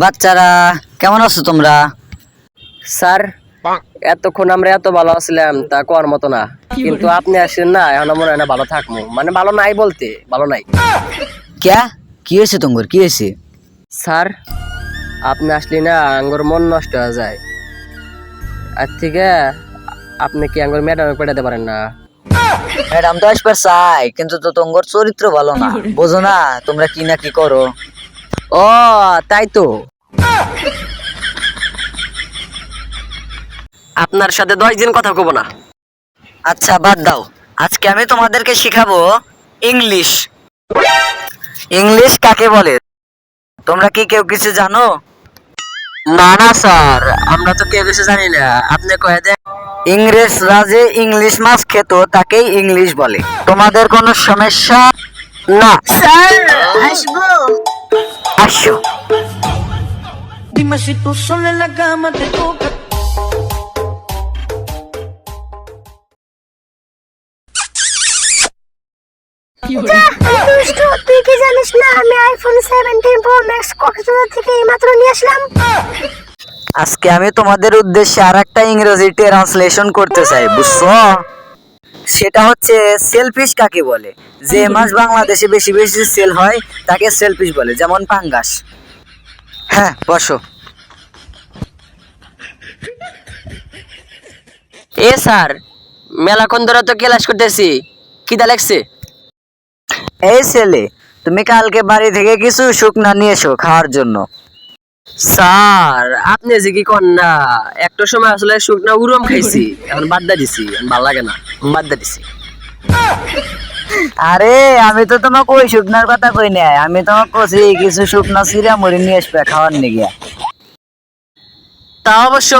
বাচ্চারা কেমন আছো তোমরা? স্যার এতক্ষণ আমরা এত ভালো আছিলাম তা কোয়ার মতো না। কিন্তু আপনি আসেন না এখন মনে হয় না ভালো থাকব। মানে ভালো নাই বলতে ভালো নাই। ক্যা? কি হয়েছে তোমার? কি হয়েছে? স্যার আপনি আসলে না আঙ্গুর মন নষ্ট হয়ে যায়। আর থেকে আপনি কি আঙ্গুর ম্যাডামে পেটাতে পারেন না? ম্যাডাম তো আসবার চাই কিন্তু তো তোমার চরিত্র ভালো না। বোঝো না তোমরা কি না কি করো? ও, তাই তো। আপনার সাথে দশ দিন কথা কব না। আচ্ছা বাদ দাও। আজকে আমি তোমাদেরকে শিখাবো ইংলিশ। ইংলিশ কাকে বলে? তোমরা কি কেউ কিছু জানো? না না, স্যার। আমরা তো কেউ কিছু জানি না। আপনি কয়ে দেন। ইংরেজরা যে ইংলিশ মাছ খেত, তাকেই ইংলিশ বলে। তোমাদের কোনো সমস্যা? না। আসো Dime si tú sola en la cama te toca. তুই কি জানিস না আমি iPhone seventeen pro max Cox's Bazar থেকে এইমাত্র নিয়ে আসলাম? আজকে আমি তোমাদের উদ্দেশ্যে আর একটা ইংরেজি ট্রান্সলেশন করতে চাই বুঝছ? সেটা হচ্ছে সেলফিশ কাকে বলে? যে মাছ বাংলাদেশে বেশি বেশি সেল হয় তাকে সেলফিশ বলে যেমন পাঙ্গাস। হ্যাঁ বসো। এ স্যার মেলাক্ষণ ধরে তো ক্লাস করতেছি। কিদা লাগছে এই ছেলে তুমি কালকে বাড়ি থেকে কিছু শুকনা নিয়ে এসো খাওয়ার জন্য। স্যার আপনি যে কি কন না একটা সময় আসলে শুকনা উরম খাইছি এখন বাদ দা দিছি ভালো লাগে না। দিছি আরে আমি তো তোমাকে ওই শুকনার কথা কই নাই। আমি তোমাকে কছি কিছু শুকনা সিরা মুড়ি নিয়ে আসবে খাওয়ার নিয়ে তা অবশ্য